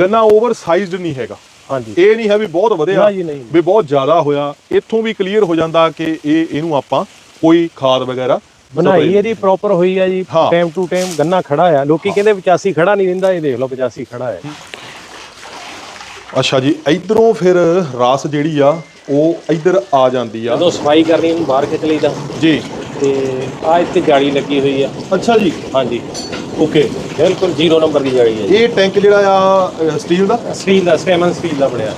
ਗੰਨਾ ਓਵਰ ਸਾਈਜ਼ਡ ਨਹੀਂ ਹੈਗਾ। ਹਾਂਜੀ। ਇਹ ਨਹੀਂ ਹੈ ਵੀ ਬਹੁਤ ਵਧਿਆ ਨਾ ਜੀ, ਨਹੀਂ। ਵੀ ਬਹੁਤ ਜ਼ਿਆਦਾ ਹੋਇਆ। ਇੱਥੋਂ ਵੀ ਕਲੀਅਰ ਹੋ ਜਾਂਦਾ ਕਿ ਇਹ ਇਹਨੂੰ ਆਪਾਂ ਕੋਈ ਖਾਦ ਵਗੈਰਾ ਬਣਾਈ ਇਹਦੀ ਪ੍ਰੋਪਰ ਹੋਈ ਆ ਜੀ ਹਾਂ। ਟਾਈਮ ਟੂ ਟਾਈਮ ਗੰਨਾ ਖੜਾ ਆ। ਲੋਕੀ ਕਹਿੰਦੇ 85 ਖੜਾ ਨਹੀਂ ਰਹਿੰਦਾ ਇਹ ਦੇਖ ਲਓ 85 ਖੜਾ ਹੈ ਅੱਛਾ ਜੀ ਇਧਰੋਂ ਫਿਰ ਰਾਸ ਜਿਹੜੀ ਆ ਉਹ ਇੱਧਰ ਆ ਜਾਂਦੀ ਆ। ਜਦੋਂ ਸਫ਼ਾਈ ਕਰਨੀ ਉਹਨੂੰ ਬਾਹਰ ਖਿੱਚ ਲਈਦਾ। ਜੀ। ਤੇ ਆ ਇੱਥੇ ਜਾਲੀ ਲੱਗੀ ਹੋਈ ਆ। ਅੱਛਾ ਜੀ। ਹਾਂਜੀ। ਓਕੇ। ਬਿਲਕੁਲ ਜ਼ੀਰੋ ਨੰਬਰ ਦੀ ਜਾਲੀ ਹੈ ਜੀ। ਇਹ ਟੈਂਕ ਜਿਹੜਾ ਆ ਸਟੀਲ ਦਾ? ਸਟੀਲ ਦਾ ਸਟੈਮਨ ਸਟੀਲ ਦਾ ਬਣਿਆ।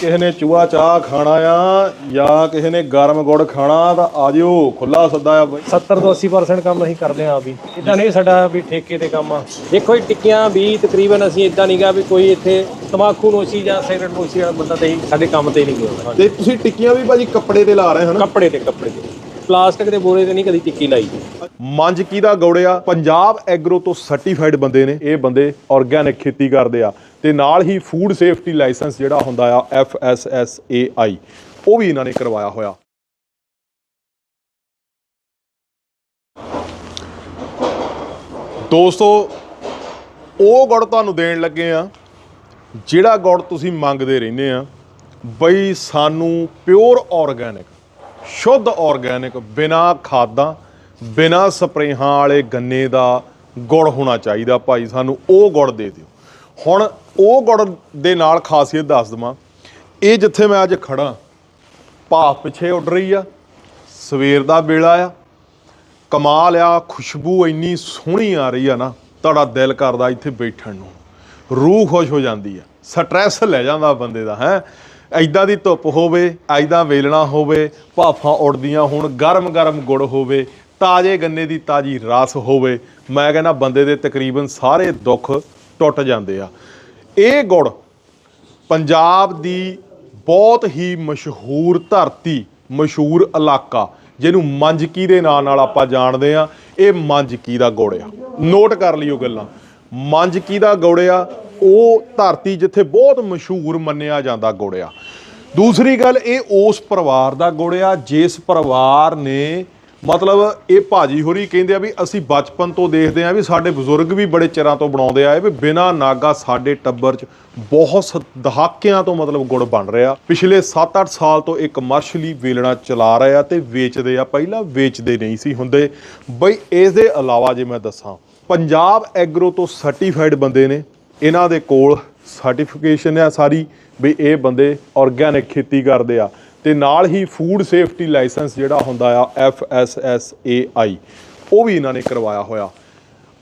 ਕਿਸੇ ਨੇ ਚੂਹਾ ਚਾਹ ਖਾਣਾ ਆ ਜਾਂ ਕਿਸੇ ਨੇ ਗਰਮ ਗੁੜ ਖਾਣਾ ਤਾਂ ਆ ਜਿਓ ਖੁੱਲਾ ਸੱਦਾ ਆ ਬਾਈ। 70 ਤੋਂ 80% ਕੰਮ ਅਸੀਂ ਕਰਦੇ ਹਾਂ ਆਪ ਹੀ। ਇਦਾਂ ਨਹੀਂ ਸਾਡਾ ਵੀ ਠੇਕੇ ਤੇ ਕੰਮ ਆ। ਦੇਖੋ ਇਹ ਟਿੱਕੀਆਂ ਵੀ ਤਕਰੀਬਨ ਅਸੀਂ ਇਦਾਂ ਨਹੀਂਗਾ ਵੀ ਕੋਈ ਇੱਥੇ ਤਮਾਕੂ ਨੋਸ਼ੀ ਜਾਂ ਸਿਗਰਟ ਨੋਸ਼ੀ ਵਾਲਾ ਬੰਦਾ ਤੇ ਸਾਡੇ ਕੰਮ ਤੇ ਨਹੀਂ ਗਿਆ। ਤੇ ਤੁਸੀਂ ਟਿੱਕੀਆਂ ਵੀ ਭਾਜੀ ਕੱਪੜੇ ਤੇ ਲਾ ਰਹੇ ਹੋ ਨਾ? ਕੱਪੜੇ ਤੇ ਕੱਪੜੇ ਤੇ। ਪਲਾਸਟਿਕ ਦੇ ਬੋਰੇ ਤੇ ਨਹੀਂ ਕਦੀ ਟਿੱਕੀ ਲਾਈ। ਜੀ ਮੰਜਕੀ ਦਾ ਗੌੜਿਆ? ਪੰਜਾਬ ਐਗਰੋ ਤੋਂ ਸਰਟੀਫਾਈਡ ਬੰਦੇ ਨੇ। ਇਹ ਬੰਦੇ ਆਰਗੈਨਿਕ ਖੇਤੀ ਕਰਦੇ ਆ। ਤੇ ਨਾਲ ਹੀ ਫੂਡ ਸੇਫਟੀ ਲਾਇਸੈਂਸ ਜਿਹੜਾ ਹੁੰਦਾ ਆ F S S A I ਉਹ ਵੀ ਇਹਨਾਂ ਨੇ ਕਰਵਾਇਆ ਹੋਇਆ। ਦੋਸਤੋ, ਉਹ ਗੁੜ ਤੁਹਾਨੂੰ ਦੇਣ ਲੱਗੇ ਆ, ਜਿਹੜਾ ਗੁੜ ਤੁਸੀਂ ਮੰਗਦੇ ਰਹਿੰਦੇ ਆ, ਬਈ ਸਾਨੂੰ ਪਿਓਰ ਆਰਗੈਨਿਕ ਸ਼ੁੱਧ ਆਰਗੈਨਿਕ ਬਿਨਾ ਖਾਦਾਂ, ਬਿਨਾ ਸਪਰੇਹਾਂ ਵਾਲੇ ਗੰਨੇ ਦਾ ਗੁੜ ਹੋਣਾ ਚਾਹੀਦਾ ਭਾਈ, ਸਾਨੂੰ ਉਹ ਗੁੜ ਦੇ ਦਿਓ। ਹੁਣ ਉਹ ਗੁੜ ਦੇ ਨਾਲ ਖਾਸੀਅਤ ਦੱਸ ਦਵਾਂ। ਇਹ ਜਿੱਥੇ ਮੈਂ ਅੱਜ ਖੜਾ ਭਾਫ ਪਿੱਛੇ ਉੱਡ ਰਹੀ ਆ, ਸਵੇਰ ਦਾ ਵੇਲਾ ਆ, ਕਮਾਲ ਆ, ਖੁਸ਼ਬੂ ਇੰਨੀ ਸੋਹਣੀ ਆ ਰਹੀ ਆ ਨਾ, ਤੁਹਾਡਾ ਦਿਲ ਕਰਦਾ ਇੱਥੇ ਬੈਠਣ ਨੂੰ। ਰੂਹ ਖੁਸ਼ ਹੋ ਜਾਂਦੀ ਆ, ਸਟ੍ਰੈਸ ਲੈ ਜਾਂਦਾ ਬੰਦੇ ਦਾ, ਹੈ। ਐਦਾਂ ਦੀ ਧੁੱਪ ਹੋਵੇ, ਐਦਾਂ ਵੇਲਣਾ ਹੋਵੇ, ਭਾਫਾਂ ਉੱਡਦੀਆਂ ਹੋਣ ਗਰਮ ਗਰਮ ਗੁੜ ਹੋਵੇ, ਤਾਜ਼ੇ ਗੰਨੇ ਦੀ ਤਾਜੀ ਰਸ ਹੋਵੇ, ਮੈਂ ਕਹਿੰਦਾ ਬੰਦੇ ਦੇ ਤਕਰੀਬਨ ਸਾਰੇ ਦੁੱਖ ਟੁੱਟ ਜਾਂਦੇ ਆ। ਇਹ ਗੁੜ ਪੰਜਾਬ ਦੀ ਬਹੁਤ ਹੀ ਮਸ਼ਹੂਰ ਧਰਤੀ, ਮਸ਼ਹੂਰ ਇਲਾਕਾ, ਜਿਹਨੂੰ ਮੰਜਕੀ ਦੇ ਨਾਂ ਨਾਲ ਆਪਾਂ ਜਾਣਦੇ ਆ, ਇਹ ਮੰਜਕੀ ਦਾ ਗੁੜ ਆ। ਨੋਟ ਕਰ ਲਿਓ ਗੱਲਾਂ। ਮੰਜਕੀ ਦਾ ਗੁੜ ਆ ਉਹ ਧਰਤੀ ਜਿੱਥੇ ਬਹੁਤ ਮਸ਼ਹੂਰ ਮੰਨਿਆ ਜਾਂਦਾ ਗੁੜ ਆ ਦੂਸਰੀ ਗੱਲ, ਇਹ ਉਸ ਪਰਿਵਾਰ ਦਾ ਗੁੜ ਆ ਜਿਸ ਪਰਿਵਾਰ ਨੇ ਮਤਲਬ ਇਹ ਭਾਜੀ ਹੋਰੀ ਕਹਿੰਦੇ ਆ ਵੀ ਅਸੀਂ ਬਚਪਨ ਤੋਂ ਦੇਖਦੇ ਆ ਵੀ ਸਾਡੇ ਬਜ਼ੁਰਗ ਵੀ ਬੜੇ ਚਿਰਾਂ ਤੋਂ ਬਣਾਉਂਦੇ ਆਏ ਵੀ ਬਿਨਾ ਨਾਗਾ ਸਾਡੇ ਟੱਬਰ 'ਚ ਬਹੁਤ ਸ- ਦਹਾਕਿਆਂ ਤੋਂ ਮਤਲਬ ਗੁੜ ਬਣ ਰਿਹਾ। ਪਿਛਲੇ 7-8 ਸਾਲ ਤੋਂ ਇਹ ਕਮਰਸ਼ੀਅਲੀ ਵੇਲਣਾ ਚਲਾ ਰਹੇ ਆ ਤੇ ਵੇਚਦੇ ਆ, ਪਹਿਲਾਂ ਵੇਚਦੇ ਨਹੀਂ ਸੀ ਹੁੰਦੇ। ਬਈ, ਇਸ ਦੇ ਇਲਾਵਾ ਜੇ ਮੈਂ ਦੱਸਾਂ, ਪੰਜਾਬ ਐਗਰੋ ਤੋਂ ਸਰਟੀਫਾਈਡ ਬੰਦੇ ਨੇ। ਇਹਨਾਂ ਦੇ ਕੋਲ ਸਰਟੀਫਿਕੇਸ਼ਨ ਆ ਸਾਰੀ ਵੀ ਇਹ ਬੰਦੇ ਆਰਗੈਨਿਕ ਖੇਤੀ ਕਰਦੇ ਆ। ਤੇ ਨਾਲ ਹੀ ਫੂਡ ਸੇਫਟੀ ਲਾਇਸੈਂਸ ਜਿਹੜਾ ਹੁੰਦਾ ਆ F S S A I ਉਹ ਵੀ ਇਹਨਾਂ ਨੇ ਕਰਵਾਇਆ ਹੋਇਆ।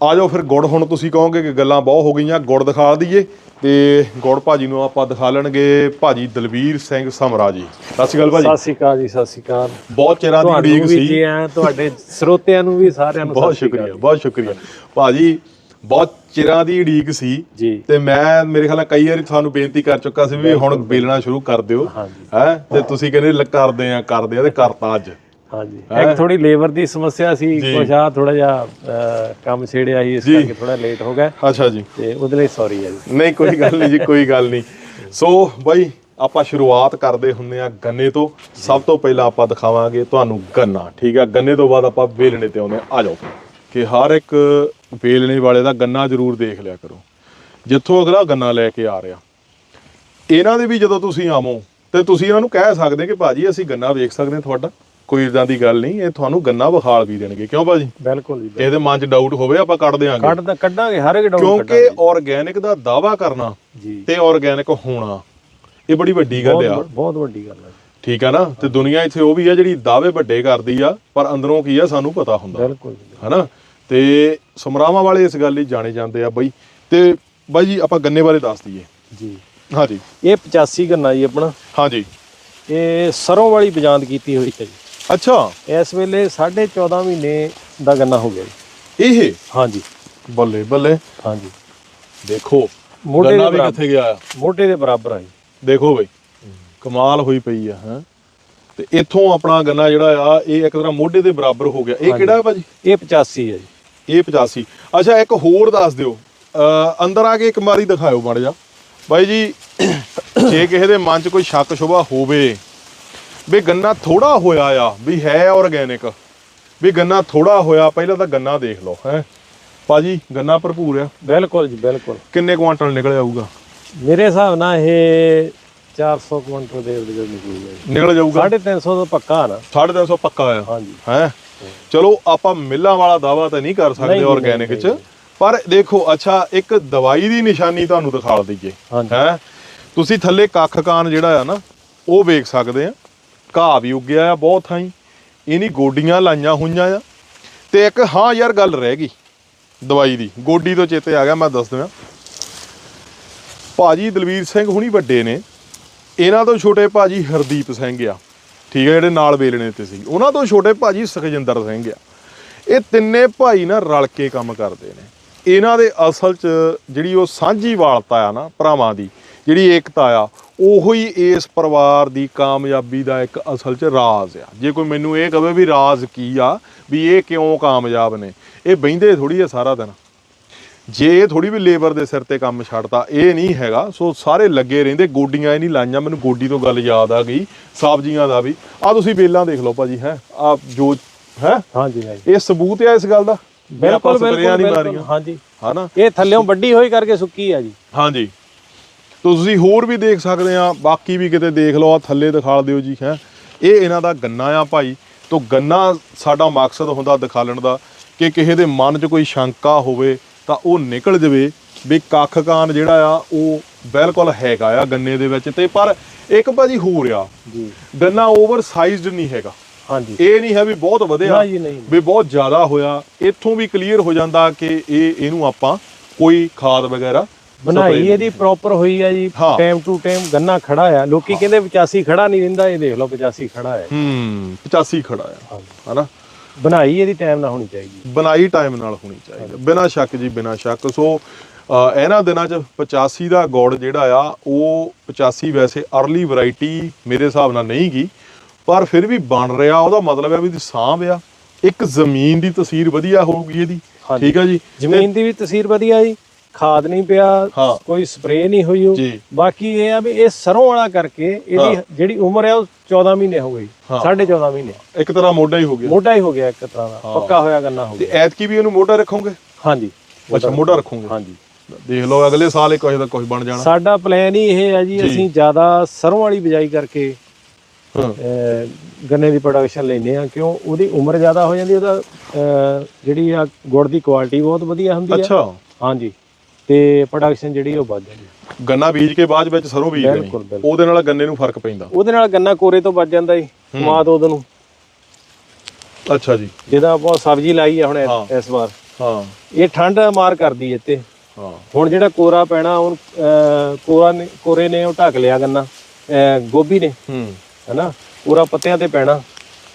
ਆ ਜਾਓ ਫਿਰ ਗੁੜ ਹੁਣ ਤੁਸੀਂ ਕਹੋਗੇ ਕਿ ਗੱਲਾਂ ਬਹੁਤ ਹੋ ਗਈਆਂ ਗੁੜ ਦਿਖਾ ਦਈਏ। ਤੇ ਗੁੜ ਭਾਜੀ ਨੂੰ ਆਪਾਂ ਦਿਖਾ ਲੈਣਗੇ ਭਾਜੀ ਦਲਵੀਰ ਸਿੰਘ ਸਮਰਾ ਜੀ। ਸਤਿ ਸ਼੍ਰੀ ਅਕਾਲ ਭਾਜੀ। ਸਤਿ ਸ਼੍ਰੀ ਅਕਾਲ ਜੀ ਸਤਿ ਸ਼੍ਰੀ ਅਕਾਲ। ਬਹੁਤ ਚਿਰਾਂ ਦੀ ਉਡੀਕ ਸੀ। ਜੀ ਤੁਹਾਡੇ ਸਰੋਤਿਆਂ ਨੂੰ ਵੀ ਸਾਰਿਆਂ ਨੂੰ ਬਹੁਤ। ਸ਼ੁਕਰੀਆ ਬਹੁਤ ਸ਼ੁਕਰੀਆ। ਭਾਜੀ ਬਹੁਤ ਚਿਰਾਂ ਦੀ ਉਡੀਕ ਸੀ ਜੀ। ਤੇ ਮੈਂ ਮੇਰੇ ਖਿਆਲ ਨਾਲ ਕਈ ਵਾਰੀ ਤੁਹਾਨੂੰ ਬੇਨਤੀ ਕਰ ਚੁੱਕਾ ਸੀ ਵੀ ਹੁਣ ਬੇਲਣਾ ਸ਼ੁਰੂ ਕਰ ਦਿਓ। ਹੈ ਤੇ ਤੁਸੀਂ ਕਹਿੰਦੇ ਲ- ਕਰਦੇ ਆ ਕਰਦੇ ਆ ਤੇ ਕਰਤਾ ਅੱਜ। ਹਾਂਜੀ। ਇੱਕ ਥੋੜੀ ਲੇਬਰ ਦੀ ਸਮੱਸਿਆ ਸੀ। ਕੁਛ ਆ ਥੋੜਾ ਜਿਹਾ ਕੰਮ ਛੇੜਿਆ ਸੀ ਇਸ। ਕਰਕੇ ਥੋੜਾ ਲੇਟ ਹੋ ਗਿਆ। ਅੱਛਾ ਜੀ। ਤੇ ਉਹਦੇ ਲਈ ਸੌਰੀ ਹੈ ਜੀ। ਨਹੀਂ ਕੋਈ ਗੱਲ ਨਹੀਂ ਜੀ ਕੋਈ ਗੱਲ ਨਹੀਂ। ਸੋ ਬਾਈ ਆਪਾਂ ਸ਼ੁਰੂਆਤ ਕਰਦੇ ਹੁੰਨੇ ਆ ਗੰਨੇ ਤੋਂ। ਸਭ ਤੋਂ ਪਹਿਲਾਂ ਆਪਾਂ ਦਿਖਾਵਾਂਗੇ ਤੁਹਾਨੂੰ ਗੰਨਾ। ਠੀਕ ਆ ਗੰਨੇ ਤੋਂ ਬਾਅਦ ਆਪਾਂ ਵੇਲਣੇ ਤੇ ਆਉਂਦੇ ਆ। ਆ ਜਾਓ। ਕਿ ਹਰ ਇੱਕ ਵੇਲਣੇ ਵਾਲੇ ਦਾ ਗੰਨਾ ਜ਼ਰੂਰ ਦੇਖ ਲਿਆ ਕਰੋ। ਜਿੱਥੋਂ ਅਗਲਾ ਗੰਨਾ ਲੈ ਕੇ ਆ ਰਿਹਾ। ਇਹਨਾਂ ਦੇ ਵੀ ਜਦੋਂ ਤੁਸੀਂ ਆਵੋ ਤੇ ਤੁਸੀਂ ਇਹਨਾਂ ਨੂੰ ਕਹਿ ਸਕਦੇ ਕਿ ਭਾਜੀ ਅਸੀਂ ਗੰਨਾ ਵੇਖ ਸਕਦੇ ਹਾਂ ਤੁਹਾਡਾ। ਕੋਈ ਇਦਾਂ ਦੀ ਗੱਲ ਨਹੀਂ ਇਹ ਤੁਹਾਨੂੰ ਗੰਨਾ ਵਿਖਾਲ ਵੀ ਦੇਣਗੇ। ਕਿਉਂ ਭਾਜੀ? ਬਿਲਕੁਲ ਜੀ ਇਹਦੇ ਮਨ 'ਚ ਡਾਊਟ ਹੋਵੇ ਆਪਾਂ ਕੱਢ ਦਿਆਂਗੇ। ਕੱਢ ਦਾ ਕੱਢਾਂਗੇ ਹਰ ਇੱਕ ਡਾਊਨ ਕਿਉਂਕਿ ਆਰਗੈਨਿਕ ਦਾ ਦਾਵਾ ਕਰਨਾ ਜੀ। ਤੇ ਆਰਗੈਨਿਕ ਹੋਣਾ ਇਹ ਬੜੀ ਵੱਡੀ ਗੱਲ ਆ। ਬਹੁਤ ਵੱਡੀ ਗੱਲ ਹੈ ਠੀਕ ਆ ਨਾ? ਤੇ ਦੁਨੀਆ ਇੱਥੇ ਉਹ ਵੀ ਆ ਜਿਹੜੀ ਦਾਅਵੇ ਵੱਡੇ ਕਰਦੀ ਆ ਪਰ ਅੰਦਰੋਂ ਕੀ ਆ ਸਾਨੂੰ ਪਤਾ ਹੁੰਦਾ। ਬਿਲਕੁਲ। ਹਨਾ? ਤੇ ਸਮਰਾਵਾਂ ਵਾਲੇ ਇਸ ਗੱਲ ਲਈ ਜਾਣੇ ਜਾਂਦੇ ਆ ਬਈ। ਤੇ ਬਾਈ ਜੀ ਆਪਾਂ ਗੰਨੇ ਬਾਰੇ ਦੱਸ ਦਈਏ। ਜੀ। ਹਾਂਜੀ। ਇਹ 85 ਗੰਨਾ ਜੀ ਆਪਣਾ। ਹਾਂਜੀ। ਇਹ ਸਰੋਂ ਵਾਲੀ ਬਜਾਂਦ ਕੀਤੀ ਹੋਈ ਹੈ ਜੀ। ਅੱਛਾ। ਇਸ ਵੇਲੇ 14.5 ਮਹੀਨੇ ਦਾ ਗੰਨਾ ਹੋ ਗਿਆ ਜੀ। ਇਹ? ਹਾਂਜੀ। ਬੱਲੇ ਬੱਲੇ। ਹਾਂਜੀ। ਦੇਖੋ ਮੋਢੇ ਦੇ। ਕਿੱਥੇ ਗਿਆ? ਆ ਮੋਢੇ ਦੇ ਬਰਾਬਰ ਆ ਜੀ। ਦੇਖੋ ਬਈ ਕਮਾਲ ਹੋਈ ਪਈ ਆ ਹੈ। ਤੇ ਇੱਥੋਂ ਆਪਣਾ ਗੰਨਾ ਜਿਹੜਾ ਆ ਇਹ ਇੱਕ ਤਰ੍ਹਾਂ ਮੋਢੇ ਦੇ ਬਰਾਬਰ ਹੋ ਗਿਆ। ਇਹ। ਕਿਹੜਾ ਹੈ ਭਾਜੀ ਇਹ 85 ਹੈ ਜੀ। ਇਹ 85 ਅੱਛਾ ਇੱਕ ਹੋਰ ਦੱਸ ਦਿਓ। ਅੰਦਰ ਆ ਕੇ ਇੱਕ ਵਾਰੀ ਦਿਖਾਇਓ ਮਾੜਾ ਜਿਹਾ। ਬਾਈ ਜੀ ਜੇ ਕਿਸੇ ਦੇ ਮਨ 'ਚ ਕੋਈ ਸ਼ੱਕ ਸ਼ੁਬਾ ਹੋਵੇ ਵੀ ਗੰਨਾ ਥੋੜਾ ਹੋਇਆ ਆ ਵੀ ਹੈ ਆਰਗੈਨਿਕ ਵੀ ਗੰਨਾ ਥੋੜਾ ਹੋਇਆ ਪਹਿਲਾਂ ਤਾਂ ਗੰਨਾ ਦੇਖ ਲਓ ਹੈ। ਭਾਜੀ ਗੰਨਾ ਭਰਪੂਰ ਆ। ਬਿਲਕੁਲ ਜੀ ਬਿਲਕੁਲ। ਕਿੰਨੇ ਕੁਆਂਟਲ ਨਿਕਲ ਆਊਗਾ ਮੇਰੇ ਹਿਸਾਬ ਨਾਲ ਇਹ 400 ਕੁਇੰਟਲ ਦੇ ਨਿਕਲੂਗਾ ਜੀ। ਨਿਕਲ ਜਾਊਗਾ? 350 ਦਾ ਪੱਕਾ ਨਾ। 350 ਪੱਕਾ ਆ। ਹਾਂਜੀ। ਹੈ? ਚਲੋ ਆਪਾਂ ਮਿੱਲਾਂ ਵਾਲਾ ਦਾਵਾ ਤਾਂ ਨਹੀਂ ਕਰ ਸਕਦੇ ਆਰਗੈਨਿਕ ਚ। ਪਰ ਦੇਖੋ ਅੱਛਾ ਇੱਕ ਦਵਾਈ ਦੀ ਨਿਸ਼ਾਨੀ ਤੁਹਾਨੂੰ ਦਿਖਾ ਦਈਏ। ਹੈ? ਤੁਸੀਂ ਥੱਲੇ ਕੱਖ ਕਾਨ ਜਿਹੜਾ ਆ ਨਾ ਉਹ ਵੇਖ ਸਕਦੇ ਆ। ਘਾਹ ਵੀ ਉੱਗਿਆ ਆ ਬਹੁਤ ਥਾਈਂ। ਇਹਨੀ ਗੋਡੀਆਂ ਲਾਈਆਂ ਹੋਈਆਂ ਆ। ਤੇ ਇੱਕ ਹਾਂ ਯਾਰ ਗੱਲ ਰਹਿ ਗਈ ਦਵਾਈ ਦੀ। ਗੋਡੀ ਤੋਂ ਚੇਤੇ ਆ ਗਿਆ ਮੈਂ ਦੱਸ ਦਿਆਂ। ਭਾਜੀ ਦਲਵੀਰ ਸਿੰਘ ਹੁਣੀ ਵੱਡੇ ਨੇ। ਇਹਨਾਂ ਤੋਂ ਛੋਟੇ ਭਾਜੀ ਹਰਦੀਪ ਸਿੰਘ ਆ। ਠੀਕ ਹੈ, ਜਿਹੜੇ ਨਾਲ ਵੇਲਣੇ ਤੇ ਸੀ। ਉਹਨਾਂ ਤੋਂ ਛੋਟੇ ਭਾਜੀ ਸੁਖਜਿੰਦਰ ਸਿੰਘ ਆ। ਇਹ ਤਿੰਨੇ ਭਾਈ ਨਾ ਰਲ ਕੇ ਕੰਮ ਕਰਦੇ ਨੇ। ਇਹਨਾਂ ਦੇ ਅਸਲ 'ਚ ਜਿਹੜੀ ਉਹ ਸਾਂਝੀ ਵਾਲਤਾ ਆ ਨਾ ਭਰਾਵਾਂ ਦੀ, ਜਿਹੜੀ ਏਕਤਾ ਆ, ਉਹੋ ਹੀ ਇਸ ਪਰਿਵਾਰ ਦੀ ਕਾਮਯਾਬੀ ਦਾ ਇੱਕ ਅਸਲ 'ਚ ਰਾਜ਼ ਆ। ਜੇ ਕੋਈ ਮੈਨੂੰ ਇਹ ਕਹੇ ਵੀ ਰਾਜ਼ ਕੀ ਆ, ਵੀ ਇਹ ਕਿਉਂ ਕਾਮਯਾਬ ਨੇ? ਇਹ ਬਹਿੰਦੇ ਥੋੜੀ ਆ ਸਾਰਾ ਦਿਨ। ਜੇ ਇਹ ਥੋੜੀ ਵੀ ਲੇਬਰ ਦੇ ਸਿਰ ਤੇ ਕੰਮ ਛੱਡਦਾ ਇਹ ਨਹੀਂ ਹੈਗਾ। ਸੋ ਸਾਰੇ ਲੱਗੇ ਰਹਿੰਦੇ ਗੋਡੀਆਂ ਇਹ ਨਹੀਂ ਲਾਈਆਂ। ਮੈਨੂੰ ਗੋਡੀ ਤੋਂ ਗੱਲ ਯਾਦ ਆ ਗਈ ਸਬਜ਼ੀਆਂ ਦਾ ਵੀ। ਆ ਤੁਸੀਂ ਬੇਲਾਂ ਦੇਖ ਲਓ ਭਾਜੀ ਹੈ? ਆ ਜੋ ਹੈ? ਹਾਂਜੀ ਹਾਂਜੀ। ਇਹ ਸਬੂਤ ਆ ਇਸ ਗੱਲ ਦਾ? ਬਿਲਕੁਲ ਨਹੀਂ ਬਿਲਕੁਲ। ਮਾਰੀਆਂ। ਹਾਂਜੀ। ਹਨਾ? ਇਹ ਥੱਲਿਓਂ ਵੱਡੀ ਹੋਈ ਕਰਕੇ ਸੁੱਕੀ ਆ ਜੀ। ਹਾਂਜੀ। ਤੁਸੀਂ ਹੋਰ ਵੀ ਦੇਖ ਸਕਦੇ ਆ ਬਾਕੀ ਵੀ ਕਿਤੇ ਦੇਖ ਲਓ ਆ ਥੱਲੇ ਦਿਖਾ ਦਿਓ ਜੀ ਹੈ? ਇਹ ਇਹਨਾਂ ਦਾ ਗੰਨਾ ਆ ਭਾਈ। ਤੋਂ ਗੰਨਾ ਸਾਡਾ ਮਕਸਦ ਹੁੰਦਾ ਦਿਖਾਲਣ ਦਾ ਕਿ ਕਿਸੇ ਦੇ ਮਨ 'ਚ ਕੋਈ ਸ਼ੰਕਾ ਹੋਵੇ ਤਾਂ ਉਹ ਨਿਕਲ ਜਵੇ ਵੀ ਕੱਖ ਕਾਨ ਜਿਹੜਾ ਆ ਉਹ ਬਿਲਕੁਲ ਹੈਗਾ ਆ ਗੰਨੇ ਦੇ ਵਿੱਚ ਤੇ ਪਰ ਇੱਕ ਭਾਜੀ ਹੋਰ ਆ ਜੀ। ਗੰਨਾ ਓਵਰ ਸਾਈਜ਼ਡ ਨਹੀਂ ਹੈਗਾ। ਹਾਂਜੀ। ਇਹ ਨਹੀਂ ਹੈ ਵੀ ਬਹੁਤ ਵਧਿਆ। ਵੀ ਬਹੁਤ ਜ਼ਿਆਦਾ ਹੋਇਆ। ਇੱਥੋਂ ਵੀ ਕਲੀਅਰ ਹੋ ਜਾਂਦਾ ਕਿ ਇਹ ਇਹਨੂੰ ਆਪਾਂ ਕੋਈ ਖਾਦ ਵਗੈਰਾ ਬਣਾਈ ਇਹਦੀ ਪ੍ਰੋਪਰ ਹੋਈ ਆ ਜੀ। ਟਾਈਮ ਟੂ ਟਾਈਮ ਗੰਨਾ ਖੜਾ ਆ। ਲੋਕੀ ਕਹਿੰਦੇ 85 ਖੜਾ ਨਹੀਂ ਰਹਿੰਦਾ ਇਹ ਦੇਖ ਲਓ 85 ਖੜਾ ਹੈ ਹੂੰ 85 ਖੜਾ ਆ। ਹਨਾ? ਬਣਾਈ ਇਹਦੀ ਟਾਈਮ ਨਾਲ ਹੋਣੀ ਚਾਹੀਦੀ ਬਣਾਈ ਟਾਈਮ ਨਾਲ ਹੋਣੀ ਚਾਹੀਦੀ ਬਿਨਾਂ ਸ਼ੱਕ ਜੀ ਬਿਨਾਂ ਸ਼ੱਕ। ਸੋ ਅ, ਇਹਨਾਂ ਦਿਨਾਂ 'ਚ 85 ਦਾ ਗੋੜ ਜਿਹੜਾ ਆ ਉਹ 85 ਵੈਸੇ ਅਰਲੀ ਵੈਰਾਈਟੀ ਮੇਰੇ ਹਿਸਾਬ ਨਾਲ ਨਹੀਂ ਗਈ ਪਰ ਫਿਰ ਵੀ ਬਣ ਰਿਹਾ। ਉਹਦਾ ਮਤਲਬ ਹੈ ਵੀ ਦੀ ਸਾਂਭ ਆ। ਇੱਕ ਜ਼ਮੀਨ ਦੀ ਤਸਵੀਰ ਵਧੀਆ ਹੋਊਗੀ ਇਹਦੀ। ਹਾਂਜੀ। ਠੀਕ ਆ ਜੀ? ਜ਼ਮੀਨ ਦੀ ਵੀ ਤਸਵੀਰ ਵਧੀਆ ਜੀ। ਖਾਦ ਨਹੀਂ ਪਿਆ ਹਾਂ। ਕੋਈ ਸਪਰੇਅ ਨਹੀਂ ਹੋਈ ਉਹ। ਜੀ। ਬਾਕੀ ਇਹ ਆ ਵੀ ਇਹ ਸਰੋਂ ਵਾਲਾ ਕਰਕੇ ਇਹਦੀ ਜਿਹੜੀ ਉਮਰ ਹੈ ਉਹ 14 ਮਹੀਨੇ ਹੋ ਗਈ ਹਾਂ। 14.5 ਮਹੀਨੇ। ਇੱਕ ਤਰ੍ਹਾਂ ਮੋਢਾ ਹੀ ਹੋ ਗਿਆ। ਮੋਢਾ ਹੀ ਹੋ ਗਿਆ ਇੱਕ ਤਰ੍ਹਾਂ ਦਾ। ਪੱਕਾ ਹੋਇਆ ਗੰਨਾ ਹੋ ਤੇ ਗਿਆ। ਐਤਕੀ ਵੀ ਇਹਨੂੰ ਮੋਢਾ ਰੱਖੋਗੇ? ਹਾਂਜੀ। ਅੱਛਾ ਮੋਢਾ ਰੱਖੋਗੇ। ਹਾਂਜੀ। ਦੇਖ ਲਓ ਅਗਲੇ ਸਾਲ ਇਹ ਕੁਝ ਦਾ ਕੁਝ ਬਣ ਜਾਣਾ। ਸਾਡਾ ਪਲਾਨ ਹੀ ਇਹ ਹੈ ਜੀ ਜੀ। ਅਸੀਂ ਜ਼ਿਆਦਾ ਸਰੋਂ ਵਾਲੀ ਬਿਜਾਈ ਕਰਕੇ ਹਾਂ। ਅਹ, ਗੰਨੇ ਦੀ ਪ੍ਰੋਡਕਸ਼ਨ ਲੈਨੇ ਆ ਕਿਉਂ? ਉਹਦੀ ਉਮਰ ਜ਼ਿਆਦਾ ਹੋ ਜਾਂਦੀ ਉਹਦਾ ਅਹ, ਜਿਹੜੀ ਆ ਗੁੜ ਦੀ ਕੁਆਲਿਟੀ ਬਹੁਤ ਵਧੀਆ ਹੁੰਦੀ ਹੈ ਅੱਛਾ। ਹਾਂਜੀ। ਤੇ ਪ੍ਰੋਡਕਸ਼ਨ ਜਿਹੜੀ ਉਹ ਵੱਧ ਜਾਂਦੀ। ਗੰਨਾ ਬੀਜ ਕੇ ਬਾਅਦ ਵਿੱਚ ਸਰੋਂ ਬੀਜ ਦੇਣੀ। ਬਿਲਕੁਲ, ਬਿਲਕੁਲ। ਉਹਦੇ ਨਾਲ ਗੰਨੇ ਨੂੰ ਫ਼ਰਕ ਪੈਂਦਾ। ਉਹਦੇ ਨਾਲ ਗੰਨਾ ਕੋਰੇ ਤੋਂ ਬਚ ਜਾਂਦਾ ਜੀ ਕਮਾਦ ਉਹਦੇ ਨੂੰ। ਅੱਛਾ ਜੀ। ਜਿਹਦਾ ਆਪਾਂ ਸਬਜ਼ੀ ਲਾਈ ਆ ਹੁਣ ਇਸ- ਹਾਂ। ਇਸ ਵਾਰ। ਹਾਂ। ਇਹ ਠੰਡ ਮਾਰ ਕਰਦੀ ਹੈ ਇੱਥੇ। ਹਾਂ। ਹੁਣ ਜਿਹੜਾ ਕੋਰਾ ਪੈਣਾ ਅਹ, ਕੋਰਾ ਨੇ ਕੋਰੇ ਨੇ ਉਹ ਢੱਕ ਲਿਆ ਗੰਨਾ। ਅਹ, ਗੋਭੀ ਨੇ। ਹੂੰ। ਹੈਨਾ? ਪੂਰਾ ਪੱਤਿਆਂ ਤੇ ਪੈਣਾ।